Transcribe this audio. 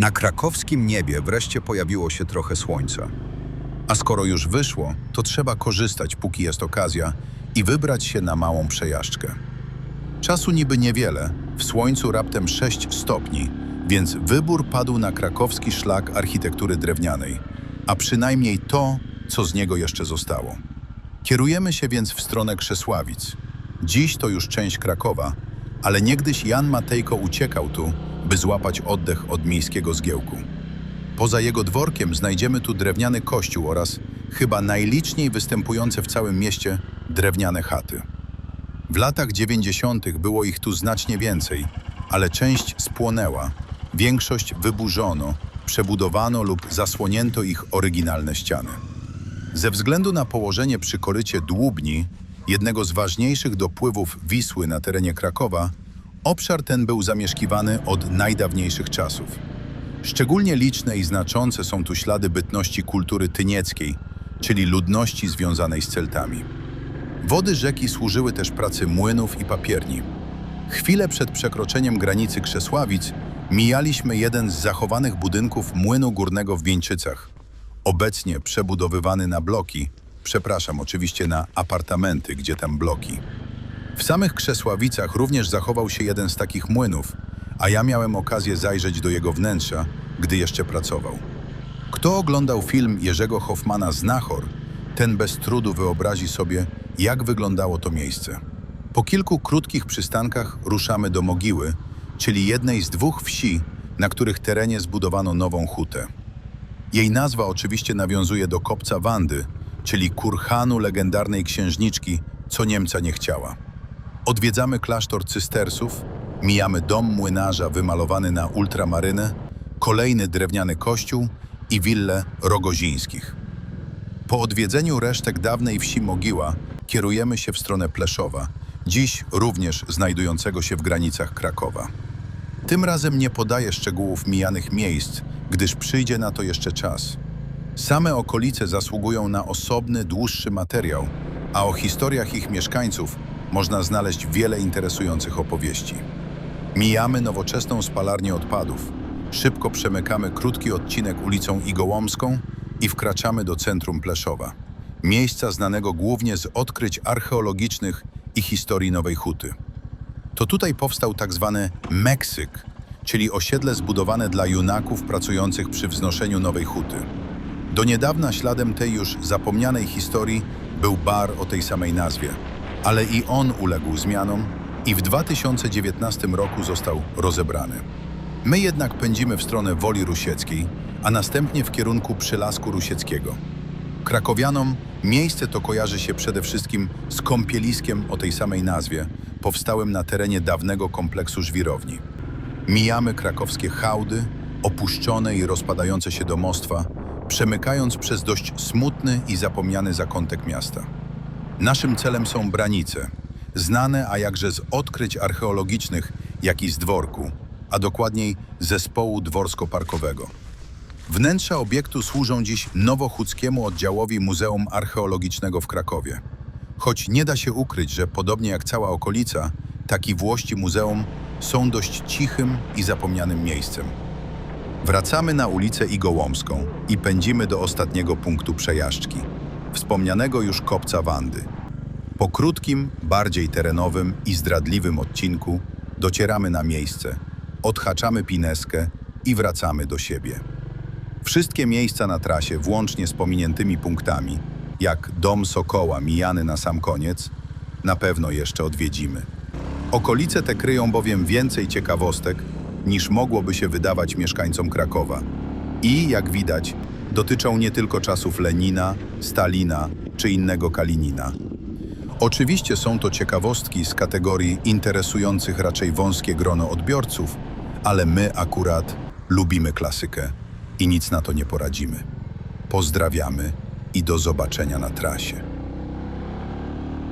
Na krakowskim niebie wreszcie pojawiło się trochę słońca. A skoro już wyszło, to trzeba korzystać, póki jest okazja, i wybrać się na małą przejażdżkę. Czasu niby niewiele, w słońcu raptem 6 stopni, więc wybór padł na krakowski szlak architektury drewnianej, a przynajmniej to, co z niego jeszcze zostało. Kierujemy się więc w stronę Krzesławic. Dziś to już część Krakowa, ale niegdyś Jan Matejko uciekał tu, by złapać oddech od miejskiego zgiełku. Poza jego dworkiem znajdziemy tu drewniany kościół oraz, chyba najliczniej występujące w całym mieście, drewniane chaty. W latach 90. było ich tu znacznie więcej, ale część spłonęła, większość wyburzono, przebudowano lub zasłonięto ich oryginalne ściany. Ze względu na położenie przy korycie Dłubni, jednego z ważniejszych dopływów Wisły na terenie Krakowa, obszar ten był zamieszkiwany od najdawniejszych czasów. Szczególnie liczne i znaczące są tu ślady bytności kultury tynieckiej, czyli ludności związanej z Celtami. Wody rzeki służyły też pracy młynów i papierni. Chwilę przed przekroczeniem granicy Krzesławic mijaliśmy jeden z zachowanych budynków młynu górnego w Wieńczycach, obecnie przebudowywany na bloki, przepraszam, oczywiście na apartamenty, gdzie tam bloki. W samych Krzesławicach również zachował się jeden z takich młynów, a ja miałem okazję zajrzeć do jego wnętrza, gdy jeszcze pracował. Kto oglądał film Jerzego Hoffmana Znachor, ten bez trudu wyobrazi sobie, jak wyglądało to miejsce. Po kilku krótkich przystankach ruszamy do Mogiły, czyli jednej z dwóch wsi, na których terenie zbudowano nową hutę. Jej nazwa oczywiście nawiązuje do kopca Wandy, czyli kurhanu legendarnej księżniczki, co Niemca nie chciała. Odwiedzamy klasztor cystersów, mijamy dom młynarza wymalowany na ultramarynę, kolejny drewniany kościół i willę Rogozińskich. Po odwiedzeniu resztek dawnej wsi Mogiła kierujemy się w stronę Pleszowa, dziś również znajdującego się w granicach Krakowa. Tym razem nie podaję szczegółów mijanych miejsc, gdyż przyjdzie na to jeszcze czas. Same okolice zasługują na osobny, dłuższy materiał, a o historiach ich mieszkańców można znaleźć wiele interesujących opowieści. Mijamy nowoczesną spalarnię odpadów, szybko przemykamy krótki odcinek ulicą Igołomską i wkraczamy do centrum Pleszowa, miejsca znanego głównie z odkryć archeologicznych i historii Nowej Huty. To tutaj powstał tak zwany Meksyk, czyli osiedle zbudowane dla junaków pracujących przy wznoszeniu Nowej Huty. Do niedawna śladem tej już zapomnianej historii był bar o tej samej nazwie, ale i on uległ zmianom i w 2019 roku został rozebrany. My jednak pędzimy w stronę Woli Rusieckiej, a następnie w kierunku Przylasku Rusieckiego. Krakowianom miejsce to kojarzy się przede wszystkim z kąpieliskiem o tej samej nazwie, powstałym na terenie dawnego kompleksu żwirowni. Mijamy krakowskie hałdy, opuszczone i rozpadające się domostwa, przemykając przez dość smutny i zapomniany zakątek miasta. Naszym celem są branice, znane a jakże z odkryć archeologicznych, jak i z dworku, a dokładniej zespołu dworsko-parkowego. Wnętrza obiektu służą dziś Nowochódzkiemu Oddziałowi Muzeum Archeologicznego w Krakowie. Choć nie da się ukryć, że podobnie jak cała okolica, taki Włości Muzeum są dość cichym i zapomnianym miejscem. Wracamy na ulicę Igołomską i pędzimy do ostatniego punktu przejażdżki, wspomnianego już kopca Wandy. Po krótkim, bardziej terenowym i zdradliwym odcinku docieramy na miejsce, odhaczamy pineskę i wracamy do siebie. Wszystkie miejsca na trasie, włącznie z pominiętymi punktami, jak Dom Sokoła mijany na sam koniec, na pewno jeszcze odwiedzimy. Okolice te kryją bowiem więcej ciekawostek, niż mogłoby się wydawać mieszkańcom Krakowa. I, jak widać, dotyczą nie tylko czasów Lenina, Stalina czy innego Kalinina. Oczywiście są to ciekawostki z kategorii interesujących raczej wąskie grono odbiorców, ale my akurat lubimy klasykę i nic na to nie poradzimy. Pozdrawiamy i do zobaczenia na trasie.